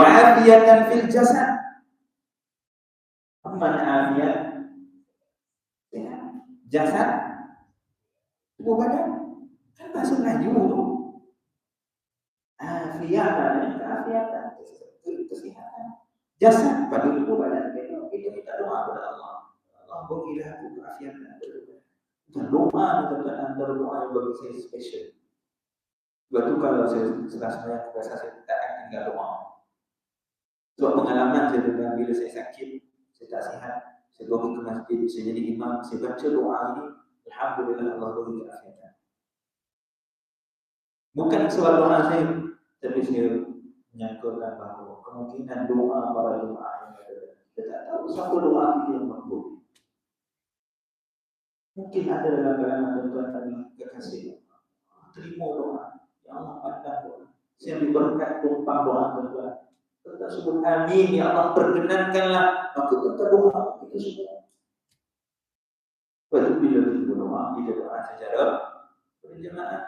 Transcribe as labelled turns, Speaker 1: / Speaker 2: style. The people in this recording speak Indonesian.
Speaker 1: wa afiyatan fil jasad. Apa afiyat? Jasad, tubuh badan. Kan bahasa Melayu tu. Afiyatan, keafiatan, kesehatan. Jasad pada tubuh badan kita, kita minta doa kepada Allah. Allah berilah aku keafiatan. Dan doa adalah antara doa yang bagi saya special. Sebab tu kalau saya sedang saya tak akan tinggal doa. Pengalaman saya dengan bila saya sakit, saya tak sihat, saya pergi ke masjid, saya jadi imam, saya baca doa ini, Alhamdulillah Allah beri keafiatan. Bukan sebab doa saya, tapi saya menyangkakan bahawa kemungkinan doa para doa yang ada. Kita tak tahu siapa doa kita yang makbul. Mungkin ada dalam kalangan tuan-tuan tadi kekasih. Terima doa. Ya Allah pandang doa. Saya berkat tumpang doa tuan-tuan. Kita sebut amin. Ya Allah perkenankanlah. Maka kita doa kita semua. Lepas bila kita berdoa, kita doa secara berjemaah.